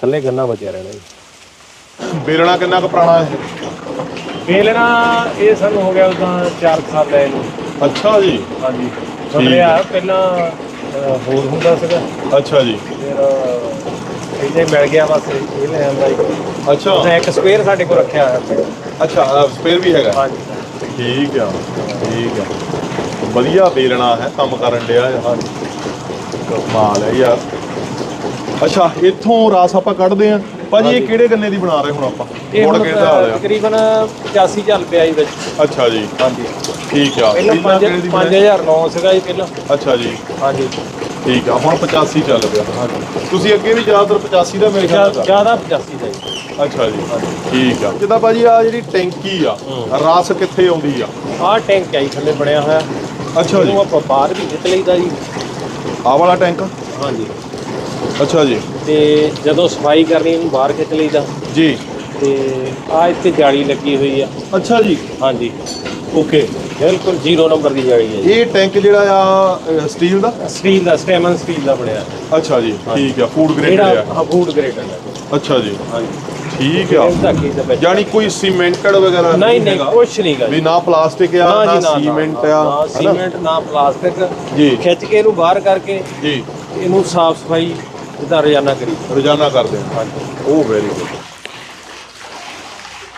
ਥੱਲੇ ਗੰਨਾ ਬਚਿਆ ਰਹਿਣਾ ਜੀ। ਬੇਲਣਾ ਕਿੰਨਾ ਕੁ ਪੁਰਾਣਾ ਹੈ? ਵੇਲਣਾ ਇਹ ਸਾਨੂੰ ਹੋ ਗਿਆ ਉਦਾਂ 4 ਸਾਲ ਲੈ ਨੂੰ ਅੱਛਾ ਜੀ। ਹਾਂਜੀ। ਬਦਲਿਆ ਪਹਿਲਾਂ ਅਹ, ਹੋਰ ਹੁੰਦਾ ਸੀਗਾ। ਅੱਛਾ ਜੀ। ਫਿਰ ਇਹਦੇ ਮਿਲ ਗਿਆ ਬਸ ਇਹ ਲੈ ਆਂਦਾ ਜੀ। ਅੱਛਾ। ਇੱਕ ਸਪੇਅਰ ਸਾਡੇ ਕੋਲ ਰੱਖਿਆ ਹੋਇਆ। ਅੱਛਾ ਸਪੇਅਰ ਵੀ ਹੈਗਾ? ਹਾਂਜੀ। ਠੀਕ ਆ ਠੀਕ ਆ। ਵਧੀਆ ਬੇਲਣਾ ਹੈ ਕੰਮ ਕਰਨ ਡਿਆ ਆ ਹਾਂਜੀ। ਕਮਾਲ ਹੈ ਯਾਰ। ਅੱਛਾ ਇੱਥੋਂ ਰਸ ਆਪਾਂ ਕੱਢਦੇ ਆ ਭਾਜੀ ਇਹ ਕਿਹੜੇ ਗੰਨੇ ਦੀ ਬਣਾ ਰਹੇ ਹੁਣ ਆਪਾਂ? ਇਹ ਹੁਣ ਕਿਹੜਾ ਆ ਰਿਹਾ ਤਕਰੀਬਨ 85 ਚੱਲ ਪਿਆ ਜੀ ਵਿੱਚ। ਅੱਛਾ ਜੀ। ਹਾਂਜੀ। ਠੀਕ ਆ। ਪਹਿਲਾਂ ਪਹਿਲਾਂ ਕਿਹੜੇ ਦੀ ਬਣਾਈ? 5009 ਸੀਗਾ ਜੀ ਪਹਿਲਾਂ। ਅੱਛਾ ਜੀ। ਹਾਂਜੀ। ਠੀਕ ਆ। ਹੁਣ 85 ਚੱਲ ਪਿਆ। ਹਾਂਜੀ। ਤੁਸੀਂ ਅੱਗੇ ਵੀ ਜ਼ਿਆਦਾਤਰ 85 ਦਾ ਮੇਰੇ ਖਿਆਲ ਨਾਲ ਜ਼ਿਆਦਾ 85 ਦਾ ਜੀ। ਅੱਛਾ ਜੀ। ਠੀਕ ਆ। ਜਿੱਦਾਂ ਭਾਜੀ ਆ ਜਿਹੜੀ ਟੈਂਕੀ ਆ ਰਸ ਕਿੱਥੇ ਆਉਂਦੀ ਆ? ਆਹ ਟੈਂਕ ਹੈ ਜੀ ਥੱਲੇ ਬਣਿਆ ਹੋਇਆ। ਅੱਛਾ ਜੀ। ਇਹਨੂੰ ਆਪਾਂ ਬਾਹਰ ਵੀ ਜਿੱਤ ਲਈਦਾ ਜੀ। ਆ ਵਾਲਾ ਟੈਂਕ? ਹਾਂਜੀ। ਅੱਛਾ ਜੀ। ਤੇ ਜਦੋਂ ਸਫ਼ਾਈ ਕਰਨੀ ਇਹਨੂੰ ਬਾਹਰ ਖਿੱਚ ਲਈਦਾ। ਜੀ। ਤੇ ਆ ਇੱਥੇ ਜਾਲੀ ਲੱਗੀ ਹੋਈ ਆ। ਅੱਛਾ ਜੀ। ਹਾਂਜੀ। ਓਕੇ। ਬਿਲਕੁਲ ਜ਼ੀਰੋ ਨੰਬਰ ਦੀ ਜਾਲੀ ਹੈ ਜੀ। ਇਹ ਟੈਂਕ ਜਿਹੜਾ ਆ ਸਟੀਲ ਦਾ? ਸਟੀਲ ਦਾ ਸਟੈਮਨ ਸਟੀਲ ਦਾ ਬਣਿਆ। ਅੱਛਾ ਜੀ ਠੀਕ ਆ ਫੂਡ ਗ੍ਰੇਡ ਜਿਹੜਾ ਆ ਹਾਂ ਫੂਡ ਗ੍ਰੇਡ ਹੈ। ਅੱਛਾ ਜੀ। ਹਾਂਜੀ। ਠੀਕ ਆ। ਇਹ ਧਾਗੀ ਦਾ ਵਿੱਚ ਯਾਨੀ ਕੋਈ ਸੀਮੈਂਟਡ ਵਗੈਰਾ ਨਹੀਂ ਨਹੀਂ ਹੈਗਾ? ਕੁਛ ਨਹੀਂ ਗਾ ਵੀ ਜੀ ਨਾ ਪਲਾਸਟਿਕ ਆ ਨਾ ਨਾ। ਸੀਮੈਂਟ ਆ ਨਾ ਹਨਾ? ਸੀਮੈਂਟ ਨਾ ਪਲਾਸਟਿਕ। ਜੀ। ਖਿੱਚ ਕੇ ਇਹਨੂੰ ਬਾਹਰ ਕਰਕੇ ਜੀ। ਇਹਨੂੰ ਸਾਫ਼ ਸਫ਼ਾਈ ਇਹਦਾ ਰੋਜ਼ਾਨਾ ਕਰੀ। ਰੋਜ਼ਾਨਾ ਕਰਦੇ ਹਾਂਜੀ। ਉਹ ਵੈਰੀ ਗੁੱਡ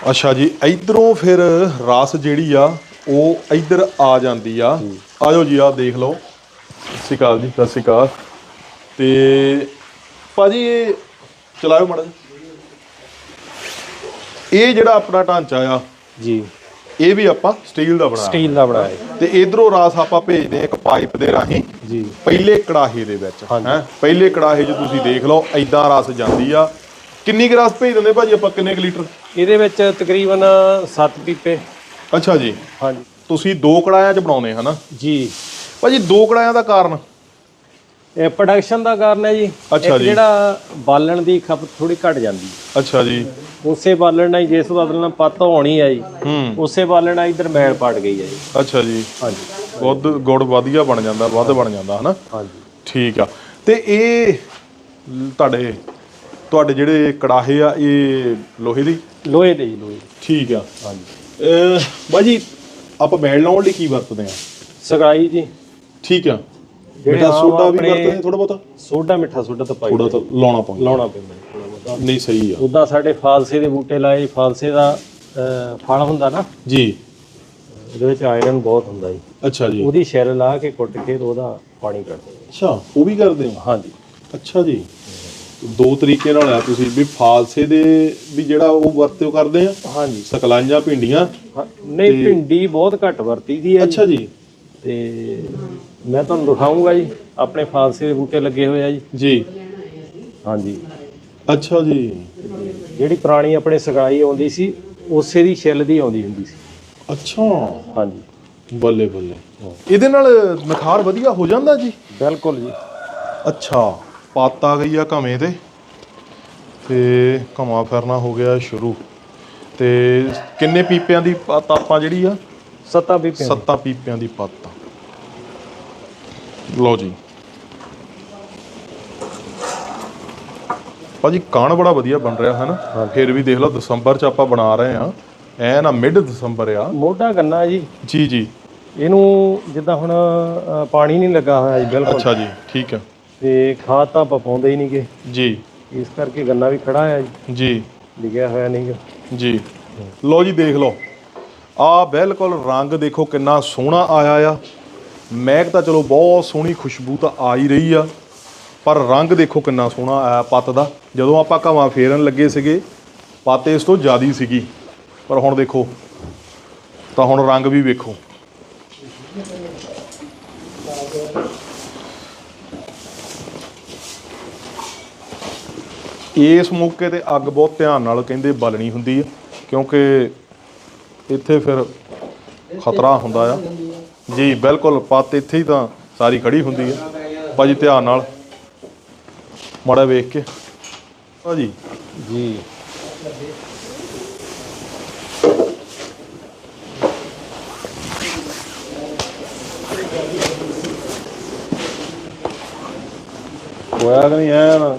ਅੱਛਾ ਜੀ ਇਧਰੋਂ ਫਿਰ ਰਸ ਜਿਹੜੀ ਆ ਉਹ ਇੱਧਰ ਆ ਜਾਂਦੀ ਆ। ਆਜੋ ਜੀ ਆ ਦੇਖ ਲਓ। ਸਤਿ ਸ਼੍ਰੀ ਅਕਾਲ ਜੀ ਸਤਿ ਸ਼੍ਰੀ ਅਕਾਲ। ਤੇ ਭਾਜੀ ਇਹ ਚਲਾਇਓ ਮਾੜਾ। ਇਹ ਜਿਹੜਾ ਆਪਣਾ ਢਾਂਚਾ ਆ ਜੀ। ਇਹ ਵੀ ਆਪਾਂ ਸਟੀਲ ਦਾ ਬਣਾਇਆ ਸਟੀਲ ਦਾ ਬਣਾਇਆ। ਤੇ ਇਧਰੋਂ ਰਾਸ ਆਪਾਂ ਭੇਜਦੇ ਹਾਂ ਇੱਕ ਪਾਈਪ ਦੇ ਰਾਹੀਂ ਜੀ। ਪਹਿਲੇ ਕੜਾਹੇ ਦੇ ਵਿੱਚ ਹਾਂਜੀ। ਹੈ? ਪਹਿਲੇ ਕੜਾਹੇ 'ਚ ਤੁਸੀਂ ਦੇਖ ਲਓ ਐਦਾਂ ਰਸ ਜਾਂਦੀ ਆ। ਕਿੰਨੀ ਕੁ ਰਸ ਭੇਜ ਦਿੰਦੇ ਭਾਜੀ ਆਪਾਂ ਕਿੰਨੇ ਕੁ ਲੀਟਰ? ਇਹਦੇ ਵਿੱਚ ਤਕਰੀਬਨ 7 ਪੀਪੇ। ਅੱਛਾ ਜੀ। ਹਾਂਜੀ। ਤੁਸੀਂ ਦੋ ਕੜਾਹਿਆਂ 'ਚ ਬਣਾਉਨੇ ਹਨਾ ਜੀ। ਭਾਜੀ ਦੋ ਕੜਾਹਿਆਂ ਦਾ ਕਾਰਨ? ਇਹ ਪ੍ਰੋਡਕਸ਼ਨ ਦਾ ਕਾਰਨ ਹੈ ਜੀ। ਅੱਛਾ ਇੱਕ ਜੀ। ਜਿਹੜਾ ਬਾਲਣ ਦੀ ਖਪਤ ਥੋੜੀ ਘਟ ਜਾਂਦੀ ਹੈ। ਅੱਛਾ ਜੀ। ਉਸੇ ਬਾਲਣ ਨਾਲ ਜਿਸ ਬਾਲਣ ਨਾਲ ਪੱਤ ਹੋਣੀ ਆ ਜੀ ਹੂੰ। ਉਸੇ ਬਾਲਣ ਨਾਲ ਇਧਰ ਮੈਲ ਪੜ ਗਈ ਹੈ ਜੀ ਅੱਛਾ ਜੀ। ਹਾਂਜੀ। ਗੁੱਦ ਗੁੜ ਵਧੀਆ ਬਣ ਜਾਂਦਾ ਵੱਧ ਬਣ ਜਾਂਦਾ ਹਨਾ? ਹਾਂਜੀ। ਠੀਕ ਆ। ਤੇ ਇਹ ਤੁਹਾਡੇ ਤੁਹਾਡੇ ਜਿਹੜੇ ਕੜਾਹੇ ਆ ਇਹ ਲੋਹੇ ਦੀ? ਲੋਹੇ ਦੇ ਜੀ ਲੋਹੇ ਦੇ। ਠੀਕ ਆ। ਹਾਂਜੀ। ਅਹ ਬਾਜੀ ਆਪਾਂ ਮੈਲ ਲਾਉਣ ਲਈ ਕੀ ਵਰਤਦੇ ਆ? ਸਗਾਈ ਜੀ। ਠੀਕ ਆ। ਜਿਹੜੇ ਮਿੱਠਾ ਆਮ ਸੋਡਾ ਵੀ ਆਪਣੇ- ਵਰਤਦੇ ਥੋੜਾ ਬਹੁਤਾ? ਸੋਡਾ ਮਿੱਠਾ ਸੋਡਾ ਤਾਂ ਪਾਈ ਥੋੜਾ ਤਾਂ ਲਾਉਣਾ ਪੈਂਦਾ। ਲਾਉਣਾ ਪੈਂਦਾ। ਜੀ ਨਹੀਂ ਸਹੀ ਆ। ਉਦਾਂ ਸਾਡੇ ਫਾਲਸੇ ਦੇ ਬੂਟੇ ਲਾਏ ਫਾਲਸੇ ਦਾ ਅਹ, ਫਲ ਹੁੰਦਾ ਨਾ ਜੀ। ਉਹਦੇ ਵਿੱਚ ਆਇਰਨ ਬਹੁਤ ਹੁੰਦਾ ਜੀ। ਅੱਛਾ ਜੀ। ਉਹਦੀ ਸ਼ੈਲ ਲਾ ਕੇ ਕੁੱਟ ਕੇ ਤੇ ਉਹਦਾ ਪਾਣੀ ਕੱਢਦੇ ਅੱਛਾ ਉਹ ਵੀ ਕਰਦੇ ਹੋ? ਹਾਂਜੀ। ਅੱਛਾ ਜੀ। ਦੋ ਤਰੀਕੇ ਨਾਲ ਆ ਤੁਸੀਂ ਵੀ ਫਾਲਸੇ ਦੇ ਵੀ ਜਿਹੜਾ ਉਹ ਵਰਤੋਂ ਕਰਦੇ ਆ? ਹਾਂਜੀ। ਸਕਲਾਂਜਾਂ ਭਿੰਡੀਆਂ? ਹਾਂ, ਨਹੀਂ ਭਿੰਡੀ ਬਹੁਤ ਘੱਟ ਵਰਤੀ ਦੀ ਹੈ ਜੀ। ਅੱਛਾ ਜੀ। ਤੇ ਮੈਂ ਤੁਹਾਨੂੰ ਦਿਖਾਉਂਗਾ ਜੀ ਆਪਣੇ ਫਾਲਸੇ ਦੇ ਬੂਟੇ ਲੱਗੇ ਹੋਏ ਆ ਜੀ। ਜੀ। ਹਾਂਜੀ। ਅੱਛਾ ਜੀ। ਜਿਹੜੀ ਪੁਰਾਣੀ ਆਪਣੇ ਸਗਾਈ ਆਉਂਦੀ ਸੀ ਉਸੇ ਦੀ ਛਿੱਲ ਦੀ ਆਉਂਦੀ ਹੁੰਦੀ ਸੀ। ਅੱਛਾ। ਹਾਂਜੀ। ਬੱਲੇ ਬੱਲੇ। ਇਹਦੇ ਨਾਲ ਨਖਾਰ ਵਧੀਆ ਹੋ ਜਾਂਦਾ ਜੀ? ਬਿਲਕੁਲ ਜੀ। ਅੱਛਾ। ਪੱਤ ਆ ਗਈ ਆ ਘਵੇਂ ਤੇ। ਤੇ ਘਮਾ ਫਿਰਨਾ ਹੋ ਗਿਆ ਸ਼ੁਰੂ। ਤੇ ਕਿੰਨੇ ਪੀਪਿਆਂ ਦੀ ਪੱਤ ਆਪਾਂ ਜਿਹੜੀ ਆ? ਸੱਤਾ ਪੀਪਿਆਂ ਦੀ। ਪੱਤ ਲਓ ਜੀ। ਭਾਜੀ ਕਾਣ ਬੜਾ ਵਧੀਆ ਬਣ ਰਿਹਾ ਹੈ ਨਾ ਫਿਰ ਵੀ ਦੇਖ ਲਓ ਦਸੰਬਰ ਚ ਆਪਾਂ ਬਣਾ ਰਹੇ ਆ ਐ ਨਾ ਮਿਡ ਦਸੰਬਰ ਆ। ਮੋਢਾ ਗੰਨਾ ਜੀ। ਜੀ ਜੀ। ਇਹਨੂੰ ਜਿੱਦਾਂ ਹੁਣ ਪਾਣੀ ਨਹੀਂ ਲੱਗਾ ਹੋਇਆ ਜੀ ਬਿਲਕੁਲ। ਅੱਛਾ ਜੀ ਠੀਕ ਹੈ ਤੇ ਖਾਦ ਤਾਂ ਆਪਾਂ ਪਾਉਂਦੇ ਹੀ ਨਹੀਂਗੇ। ਜੀ। ਇਸ ਕਰਕੇ ਗੰਨਾ ਵੀ ਖੜਾ ਹੈ ਜੀ। ਜੀ। ਲਿਖਿਆ ਹੋਇਆ ਨਹੀਂਗਾ ਜੀ। ਲਓ ਜੀ ਦੇਖ ਲਓ। ਆ ਬਿਲਕੁਲ ਰੰਗ ਦੇਖੋ ਕਿੰਨਾ ਸੋਹਣਾ ਆਇਆ ਆ। ਮਹਿਕ ਤਾਂ ਚਲੋ ਬਹੁਤ ਸੋਹਣੀ ਖੁਸ਼ਬੂ ਤਾਂ ਆ ਹੀ ਰਹੀ ਆ। ਪਰ ਰੰਗ ਦੇਖੋ ਕਿੰਨਾ ਸੋਹਣਾ ਆਇਆ ਪੱਤ ਦਾ। ਜਦੋਂ ਆਪਾਂ ਘਾਵਾਂ ਫੇਰਨ ਲੱਗੇ ਸੀਗੇ, ਪੱਤ ਇਸ ਤੋਂ ਜ਼ਿਆਦੀ ਸੀਗੀ। ਪਰ ਹੁਣ ਦੇਖੋ, ਤਾਂ ਹੁਣ ਰੰਗ ਵੀ ਵੇਖੋ। ਇਸ ਮੌਕੇ ਤੇ ਅੱਗ ਬਹੁਤ ਧਿਆਨ ਨਾਲ ਕਹਿੰਦੇ ਬਲਣੀ ਹੁੰਦੀ ਹੈ, ਕਿਉਂਕਿ ਇੱਥੇ ਫਿਰ ਖਤਰਾ ਹੁੰਦਾ ਆ। ਜੀ, ਬਿਲਕੁਲ, ਪੱਤ ਇੱਥੇ ਹੀ ਤਾਂ ਸਾਰੀ ਖੜੀ ਹੁੰਦੀ ਹੈ। ਭਾਜੀ, ਧਿਆਨ ਨਾਲ। ਮਾੜਾ ਵੇਖ ਕੇ। ਭਾਜੀ ਜੀ। ਹੋਇਆ ਕਿ ਨਹੀਂ ਐ ਨਾ।